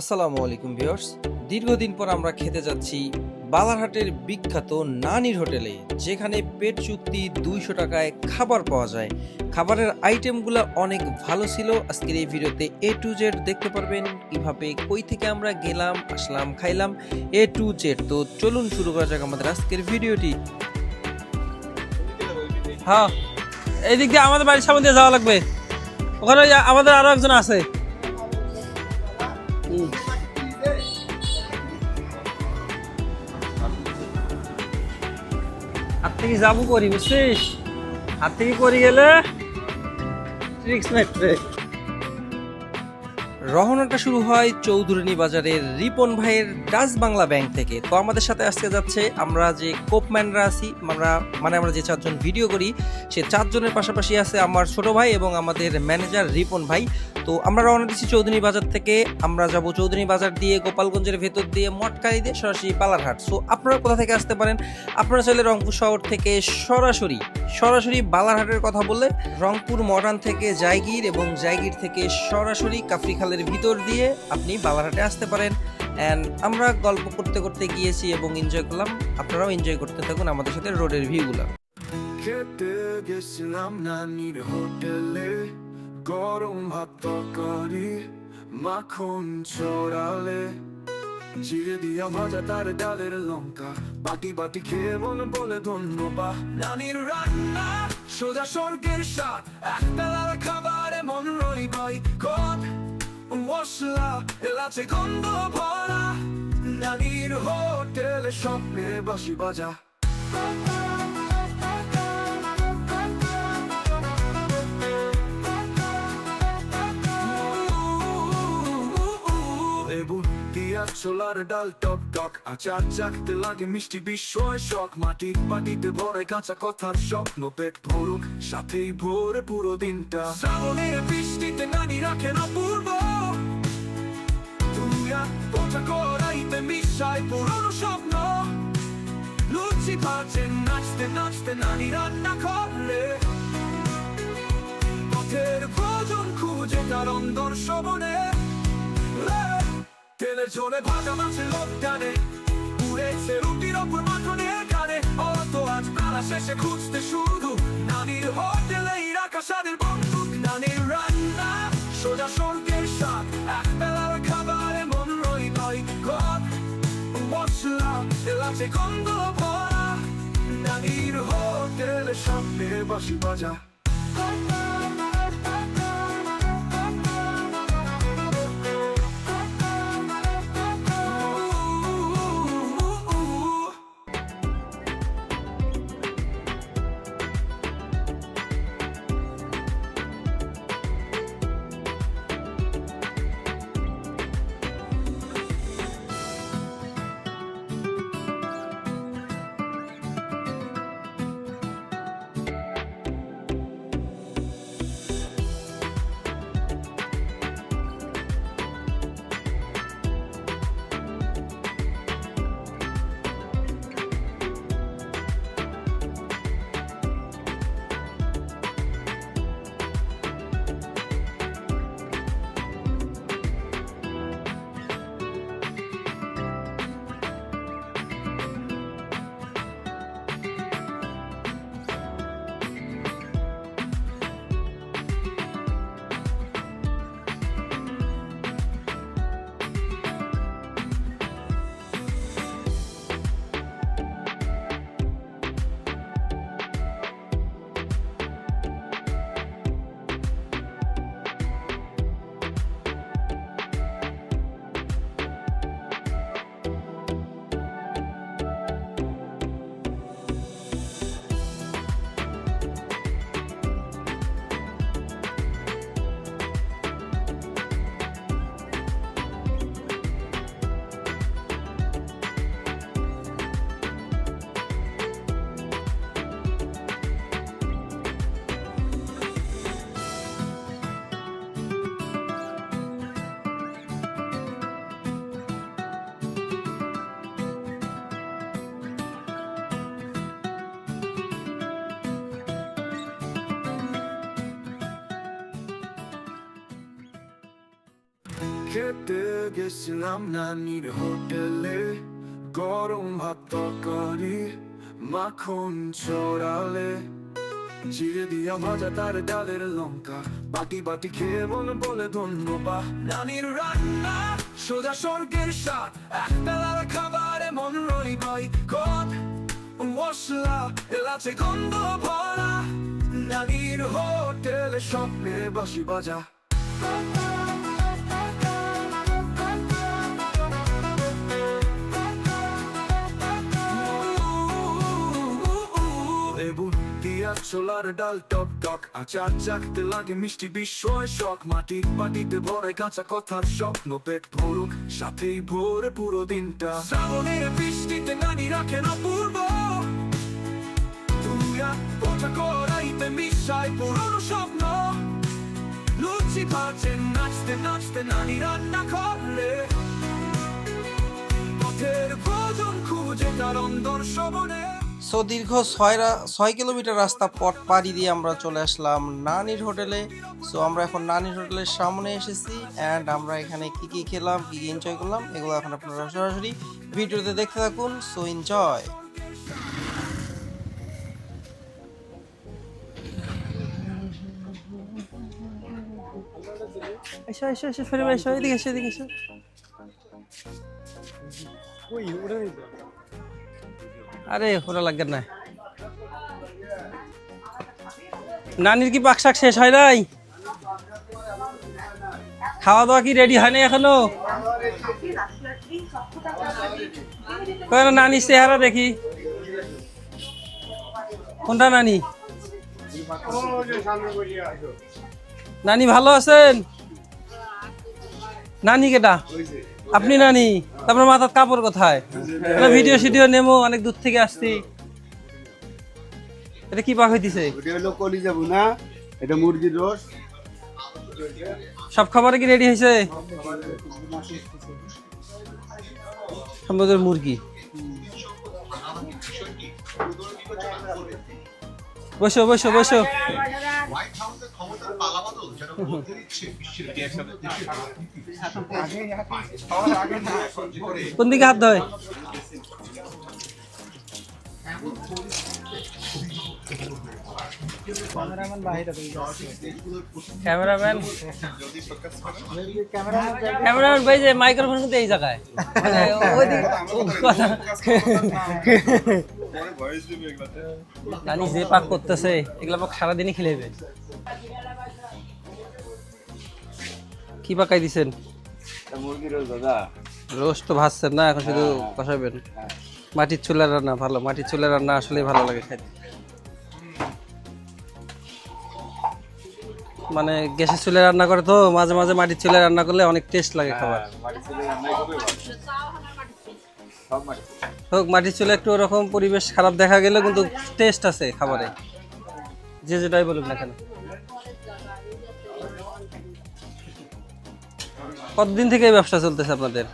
আসসালামু আলাইকুম ভিউয়ার্স। দীর্ঘদিন পর আমরা খেতে যাচ্ছি বালারহাটের বিখ্যাত নানির হোটেলে, যেখানে পেট চুক্তি দুইশো টাকায় খাবার পাওয়া যায়। খাবারের আইটেমগুলো অনেক ভালো ছিল। আজকের এই ভিডিওতে এ টু জেড দেখতে পারবেন কীভাবে, কই থেকে আমরা গেলাম, আসলাম, খাইলাম এ টু জেড তো চলুন শুরু করা যাক আমাদের আজকের ভিডিওটি। হ্যাঁ এই দিক দিয়ে আমাদের বাড়ির সামনে দিয়ে যাওয়া লাগবে। ওখানে আমাদের আরও একজন আছে। থেকে যাব করি, বুঝছিস? হাত থেকে করি গেলে রহনাটা শুরু হয় চৌধুরানী বাজারের রিপন ভাইয়ের ডাচ বাংলা ব্যাংক থেকে। তো আমাদের সাথে আজকে যাচ্ছে আমরা যে কোপম্যানরা আছি, আমরা মানে আমরা যে চারজন ভিডিও করি, সে চারজনের পাশাপাশি আছে আমার ছোট ভাই এবং আমাদের ম্যানেজার রিপন ভাই। তো আমরা রওনা দিচ্ছি চৌধুরী বাজার থেকে। আমরা যাব চৌধুরী বাজার দিয়ে, গোপালগঞ্জের ভেতর দিয়ে, মটকারি দিয়ে, সরাসরি বালারহাট। সো আপনারা কোথা থেকে আসতে পারেন? আপনারা চাইলে রংপুর শহর থেকে সরাসরি সরাসরি বালারহাটের কথা বললে রংপুর মডার্ন থেকে জায়গির এবং জায়গির থেকে সরাসরি কাফরি খালের ভিতর দিয়ে আপনি বালারহাটে আসতে পারেন। অ্যান্ড আমরা গল্প করতে করতে গিয়েছি এবং এনজয় করলাম। আপনারাও এনজয় করতে থাকুন আমাদের সাথে রোডের ভিউগুলো খেতে গেছিলাম নানির হোটেলে গরম ভাত তরকারি, মাখন চড়ালে জিরে দিয়া ভাজা তার ডালের লঙ্কা, বাটি বাটি খেয়ে মন বলে ধন্যবাদ নানির রান্না সোজা স্বর্গের স্বাদ, একবেলার খাবারে মন রই বাই কট মশলা, এলাচে গন্ধ ভরা। নানির হোটেলে স্বপ্নে বাসি বাজা। দিয়া ছোলার ডাল, টক টক। আচার চাকতে লাগে মিষ্টি বিস্ময়, শখ। মাটি মাটিতে ভরে কাঁচা কথার স্বপ্ন, পেট ভরুক, সাথেই পুরো দিনটা। শ্রাবণের বৃষ্টিতে নানি করাইতে পুরনো স্বপ্ন। লুচি নাচতে নাচতে নানি রান্না করে পথের ভোজন খুঁজে তার অন্দর শবনে তেলে ঝোলে ভাজা মাছের লোক টানে রুটির ওপর মাখনে গানে অত আজ বেলা শেষে খুঁজতে শুধু নানির হোটেলে রাখা বন্দুক, নানির রান্না, সোজা স্বর্গের স্বাদ। এক বেলার খাবারে মন রই নয় ঘর। মশলা, এলাচে গন্ধ ভরা, নানির হোটেলে সামনে বাসি বাজা খেতে গেছিলাম নানির হোটেলে গরম ভাত তরকারি মাখন চড়ালে জিরে দিয়া ভাজা তার ডালের লঙ্কা বাটি বাটি খেয়ে মনে বলে ধন্যবাদ নানির রান্না সোজা স্বর্গের স্বাদ একবেলার খাবারে মন রই ভাই কট মশলা এলাচে গন্ধ ভরা নানির হোটেলে স্বপ্নে বাসি দিয়া ছোলার ডাল, টক টক, আচার চাকতে লাগে মিষ্টি বিস্ময়, শখ। মাটি মাটিতে ভরে কাঁচা কথার স্বপ্ন, পেট ভরুক, সাথেই ভোরে পুরো দিনটা। শ্রাবণের বৃষ্টিতে নানি রাখেন অপূর্ব। তুইয়া পোটা করাইতে মিশাই পুরনো স্বপ্ন। লুচি ভাজে, নাচতে নাচতে নানি রান্না করলে পথের ভোজন খুঁজে তার অন্দর শবনে সো দীর্ঘ ছয় রা- ছয় কিলোমিটার রাস্তা পথ পাড়ি দিয়ে আমরা চলে আসলাম নানির হোটেলে। সো আমরা এখন নানির হোটেলের সামনে এসেছি অ্যান্ড আমরা এখানে কি কি খেলাম কী কি এনজয় করলাম এগুলো এখন আপনারা সরাসরি ভিডিওতে দেখতে থাকুন। সো এনজয় এসো এসো এসো ফিরে এসো এদিকে এসো এদিকে এসো। আরে, ওরা লাগবে না। নানির কি পাক শাক শেষ হয় নাই? খাওয়া দাওয়া কি রেডি হয়নি এখনও? কই না, নানির চেহারা দেখি। কোনটা নানি? নানি ভালো আছেন? নানি কেটা আপনি নানি তারপর মাথার কাপড় কোথায়? এটা ভিডিও সিডিও নেমো অনেক দূর থেকে আসছি। এটা কি পাক হইতেছে? ওটা হলো কলিজা ভুনা এটা মুরগির রস। সব খাবারে কি রেডি হয়েছে সম্ভবত মুরগি। বসো বসো বসো। কোন দিকে হাত ধয় ক্যামেরাম্যান? ক্যামেরাম্যান, ভাই যে মাইক্রোফোন কিন্তু এই জায়গায়। মানে যে পাক করতেছে, এগুলা পাক সারাদিনই খেলেবে কি পাকাই দিছেন? দাদা? রোস্ট তো ভাজছেন না এখন শুধু কষাবেন। মাটির চুলার রান্না ভালো মাটির চুলার রান্না আসলেই ভালো লাগে খেতে। মানে গ্যাসের চুলে রান্না করে তো মাঝে মাঝে মাটির চুলে রান্না করলে অনেক টেস্ট লাগে খাবার। হোক মাটির চুলে একটু ওরকম পরিবেশ খারাপ দেখা গেলে কিন্তু টেস্ট আছে খাবারে। যে যেটাই বলুক না কেন। কতদিন থেকে এই ব্যবসা চলতেছে আপনাদের?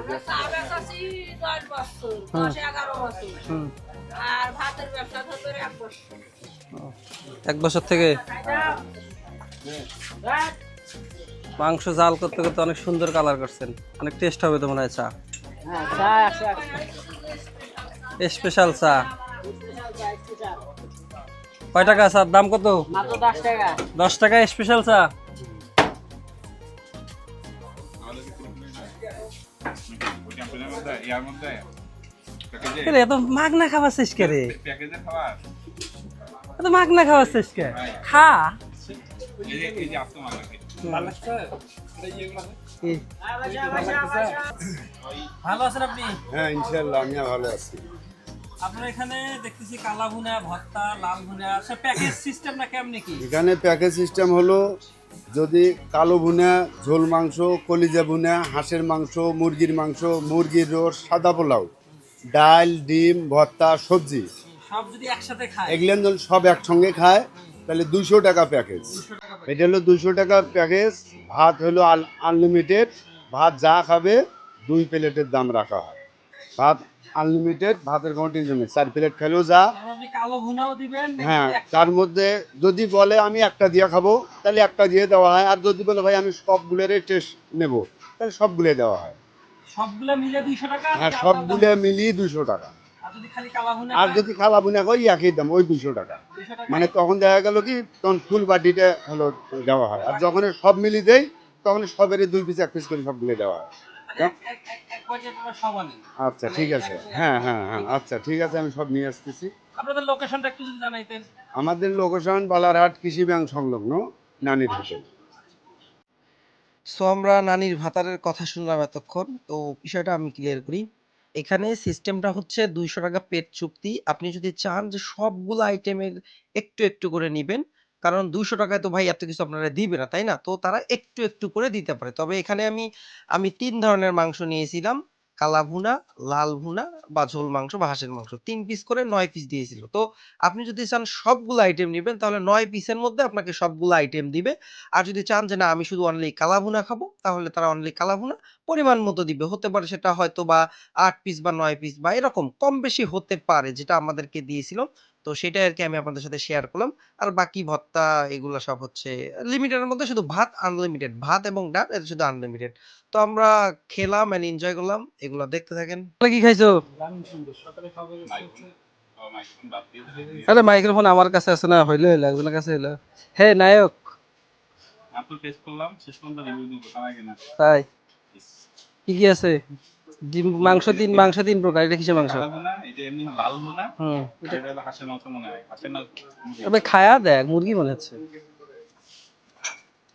দশ দশ এক বছর। এক বছর থেকে? মাংস জাল করতে করতে অনেক সুন্দর কালার করছেন। অনেক টেস্ট হবে তো মনে হয় চা। স্পেশাল চা কয় টাকা চার দাম কত? দশ টাকা। স্পেশাল চা? ইয়ার মধ্যে প্যাকেজে এরে, এত মাগনা খাওয়া শেষ করে এত মাগনা খাবার শেষ করে খা। এই যে এই যে আসতো মালাকে কি? ভালো আছেন আপনি? হ্যাঁ ইনশাল্লাহ আমি ভালো আছি। আপনার এখানে দেখতেছি কালা ভুনা ভর্তা লাল ভুনা। সব প্যাকেজ সিস্টেম কেমনি কি? এখানে প্যাকেজ সিস্টেম হলো যদি কালো ভুনা ঝোল মাংস কলিজা ভুনা হাঁসের মাংস মুরগির মাংস মুরগির রস সাদা পোলাও ডাল ডিম ভর্তা সবজি। সব যদি একসাথে খায়? এগুলো সব একসঙ্গে খায় তাহলে দুশো টাকা প্যাকেজ এটা হলো দুশো টাকা প্যাকেজ ভাত হলো আনলিমিটেড ভাত যা খাবে দুই প্লেটের দাম রাখা হয়। ভাত আনলিমিটেড ভাতের কোনো টেনশন চার প্লেট খেলেও যা। কালো ভুনাও দিবেন হ্যাঁ তার মধ্যে যদি বলে আমি একটা দিয়ে খাব তাহলে একটা দিয়ে দেওয়া হয়। আর যদি বলে ভাই আমি সবগুলোরই টেস্ট নেব তাহলে সবগুলো দেওয়া হয়। হ্যাঁ সবগুলো মিলিয়ে দুশো টাকা। আর যদি খালি বুনা করি একই দাম ওই দুশো টাকা। মানে তখন দেখা গেল কি তখন ফুল বাটিটা হলো দেওয়া হয়। আর যখন সব মিলিয়ে দেয় তখন সবেরই দুই পিস এক পিস করে সবগুলো দেওয়া হয়। আচ্ছা ঠিক আছে। হ্যাঁ হ্যাঁ হ্যাঁ আচ্ছা ঠিক আছে আমি সব নিয়ে আসতেছি। আপনাদের লোকেশনটা একটু যদি জানাইতেন। আমাদের লোকেশন বালারহাট কৃষি ব্যাংক সংলগ্ন নানির হোটেল সো আমরা নানির ভাতারের কথা শুনলাম এতক্ষণ। তো বিষয়টা আমি ক্লিয়ার করি। এখানে সিস্টেমটা হচ্ছে দুইশো টাকা পেট চুক্তি। আপনি যদি চান যে সবগুলো আইটেমের একটু একটু করে নিবেন কারণ দুশো টাকায় তো ভাই এত কিছু আপনারা দিবে না, তাই না? তো তারা একটু একটু করে দিতে পারে। তবে এখানে আমি আমি তিন ধরনের মাংস নিয়েছিলাম। কালা ভুনা, লাল ভুনা বা ঝোল মাংস বা হাঁসের মাংস। তিন পিস করে নয় পিস দিয়েছিল। তো আপনি যদি চান সবগুলো আইটেম নেবেন, তাহলে নয় পিসের মধ্যে আপনাকে সবগুলো আইটেম দিবে। আর যদি চান যে না, আমি শুধু অনলি কালাভুনা খাব, তাহলে তারা অনলি কালাভুনা পরিমাণ মতো দিবে। হতে পারে সেটা হয়তো বা আট পিস বা নয় পিস বা এরকম কম বেশি হতে পারে, যেটা আমাদেরকে দিয়েছিল। তো সেটাই আর কি আমি আপনাদের সাথে শেয়ার করলাম। আর বাকি ভত্তা এগুলো সব হচ্ছে লিমিটেডের মধ্যে শুধু ভাত আনলিমিটেড ভাত এবং ডাল এটা শুধু আনলিমিটেড তো আমরা খেলাম এন্ড এনজয় করলাম এগুলো দেখতে থাকেন। কি খাইছো? ও মাইক্রোফোন বাদ দিয়ে দিলে আরে মাইক্রোফোন আমার কাছে আছে না হইলে হইল একজনের কাছে হইল। হে নায়ক! আপনি টেস্ট করলাম শেষ পর্যন্ত রিভিউ দিব তার আগে না। তাই? কি কি আছে? ডিম- মাংস তিন মাংস তিন প্রকার এটা কিসের মাংস? এটা এমনি লাল না হুম। এটা হলো হাঁসের মাংস মনে হয় হাঁসের না তবে খায়া দেখ মুরগি মনে হচ্ছে।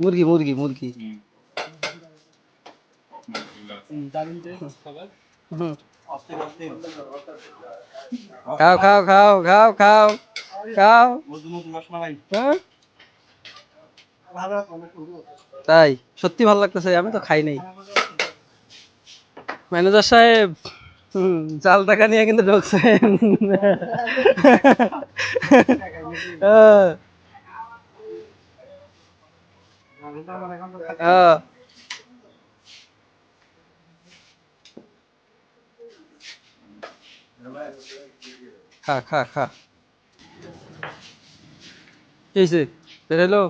মুরগি মুরগি মুরগি হুম। হুম। খাও খাও খাও খাও খাও খাও। হ্যাঁ? তাই সত্যি ভালো লাগতেছে আমি তো খাই নাই। ম্যানেজার সাহেব চাল টাকা নিয়ে কিন্তু ঢুকছেন। খা খা খা। কি হয়েছে বেরোলো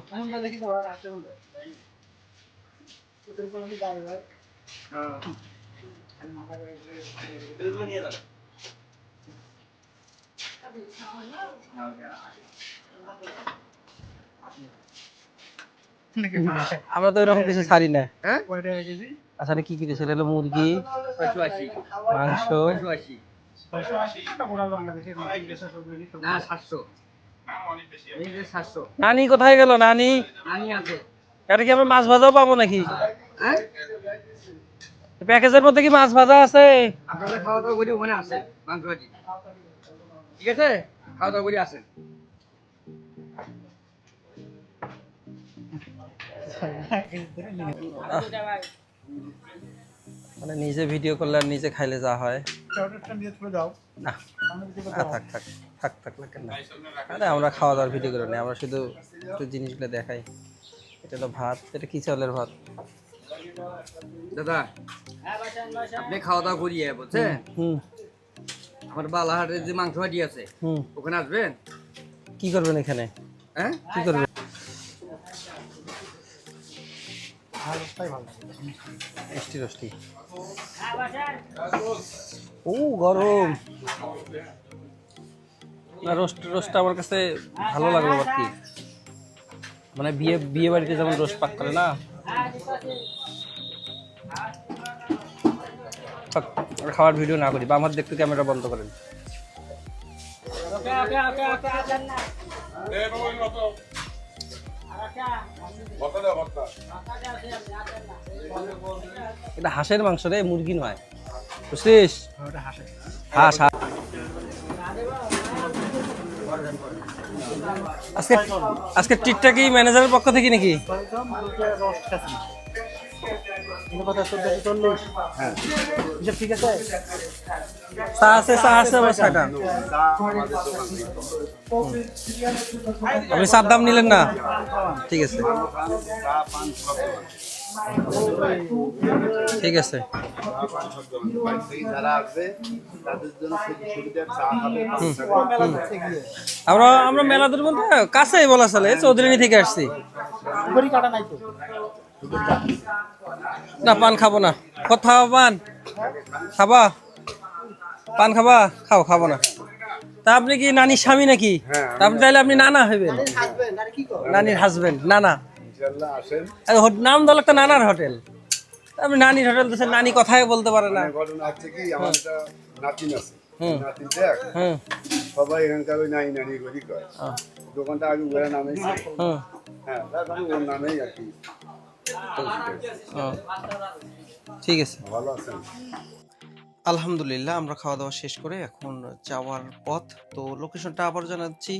আমরা তো এরকম কিছু ছাড়ি না। আচ্ছা কি কি দিয়েছিল এলো মুরগি মাংস। নানি কোথায় গেল? নানি? এটা কি আমরা মাছ ভাজাও পাবো নাকি? প্যাকেজের মধ্যে কি মাছ ভাজা আছে? আপনাদের খাওয়া দাওয়া করে ওখানে আছে মাংস ভাজি। ঠিক আছে? খাওয়া দাওয়া করে আসেন। মানে নিজে ভিডিও করলে আর নিজে খাইলে যা হয়। না। থাক থাক থাক আরে আমরা খাওয়া দাওয়ার ভিডিও করে নেই আমরা শুধু একটু জিনিসগুলো দেখাই। এটা তো ভাত এটা কি চালের ভাত? দাদা আপনি খাওয়া দাওয়া করিয়ে বুঝছেন হুম আমার বালাহাটের যে মাংস ভাজি আছে ওখানে আসবেন? কি করবেন এখানে? হ্যাঁ? কি করবেন? ও গরম। না রোস্ট রোস্ট আমার কাছে ভালো লাগল আর কি। মানে বিয়ে বিয়ে বাড়িতে যেমন রোস্ট পাক করে না? খাওয়ার ভিডিও না করি বা আমার দেখতে ক্যামেরা বন্ধ করেন। এটা হাঁসের মাংস রে, মুরগি নয়। বুঝছিস? হাঁস হাঁস। আজকে আজকে ট্রিটটা কি ম্যানেজারের পক্ষ থেকে নাকি? চা আছে? চা আছে আপনি চার দাম নিলেন না? ঠিক আছে। ঠিক আছে। আমরা আমরা মেলাদের মধ্যে কাছেই বলা চলে চৌধুরী থেকে আসছি। না পান খাব না। কত পান? খাবা? পান খাবা? খাও খাব না। তা আপনি কি নানির স্বামী নাকি? তা আপনি তাহলে আপনি নানা হইবেন। নানির হাজবেন্ড নানা। নাম দল একটা নানার হোটেল। আপনি নানির হোটেল দিচ্ছেন নানি কথাই বলতে পারে না। সবাই এখানকার ওই নানি করি। দোকানটা আগে ওরা নামেছে হ্যাঁ ওর নামেই আর কি। ঠিক আছে। ভালো আছেন? আলহামদুলিল্লাহ আমরা খাওয়া দাওয়া শেষ করে এখন যাওয়ার পথ। তো লোকেশনটা আবার জানাচ্ছি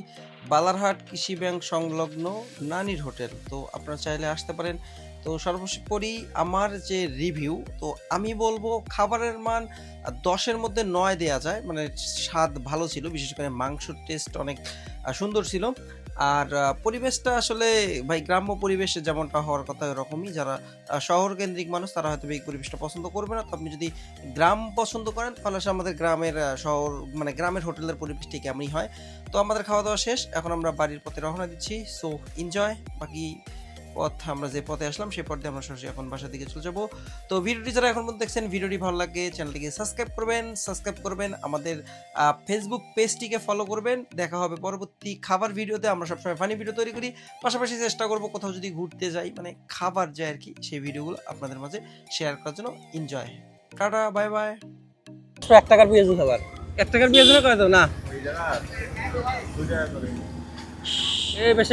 বালারহাট কৃষি ব্যাংক সংলগ্ন নানির হোটেল। তো আপনারা চাইলে আসতে পারেন। তো সর্বোপরি আমার যে রিভিউ তো আমি বলব খাবারের মান দশের মধ্যে নয় দেয়া যায়। মানে স্বাদ ভালো ছিল বিশেষ করে মাংসর টেস্ট অনেক সুন্দর ছিল। আর পরিবেশটা আসলে ভাই গ্রাম্য পরিবেশে যেমনটা হওয়ার কথা ওরকমই। যারা শহর কেন্দ্রিক মানুষ তারা হয়তো এই পরিবেশটা পছন্দ করবে না। তো আপনি যদি গ্রাম পছন্দ করেন, তাহলে আসলে আমাদের গ্রামের শহর মানে গ্রামের হোটেলের পরিবেশটি কেমনই হয়। তো আমাদের খাওয়া দাওয়া শেষ। এখন আমরা বাড়ির পথে রওনা দিচ্ছি। সো এনজয় বাকি পথ আমরা যে পথে আসলাম সেই পথে আমরা সরাসরি এখন বাসার দিকে চলে যাব। তো ভিডিওটি যারা এখন পর্যন্ত দেখছেন ভিডিওটি ভালো লাগে চ্যানেলটিকে সাবস্ক্রাইব করবেন সাবস্ক্রাইব করবেন আমাদের ফেসবুক পেজটিকে ফলো করবেন। দেখা হবে পরবর্তী খাবার ভিডিওতে আমরা সবসময় ফানি ভিডিও তৈরি করি। পাশাপাশি চেষ্টা করব কোথাও যদি ঘুরতে যাই মানে খাবার যায় আর কি সেই ভিডিওগুলো আপনাদের মাঝে শেয়ার করার জন্য এনজয় টাটা বাই বাই এক টাকার পেঁয়াজু খাবার। এক টাকার পেঁয়াজু না করে দাও না। এই বেশি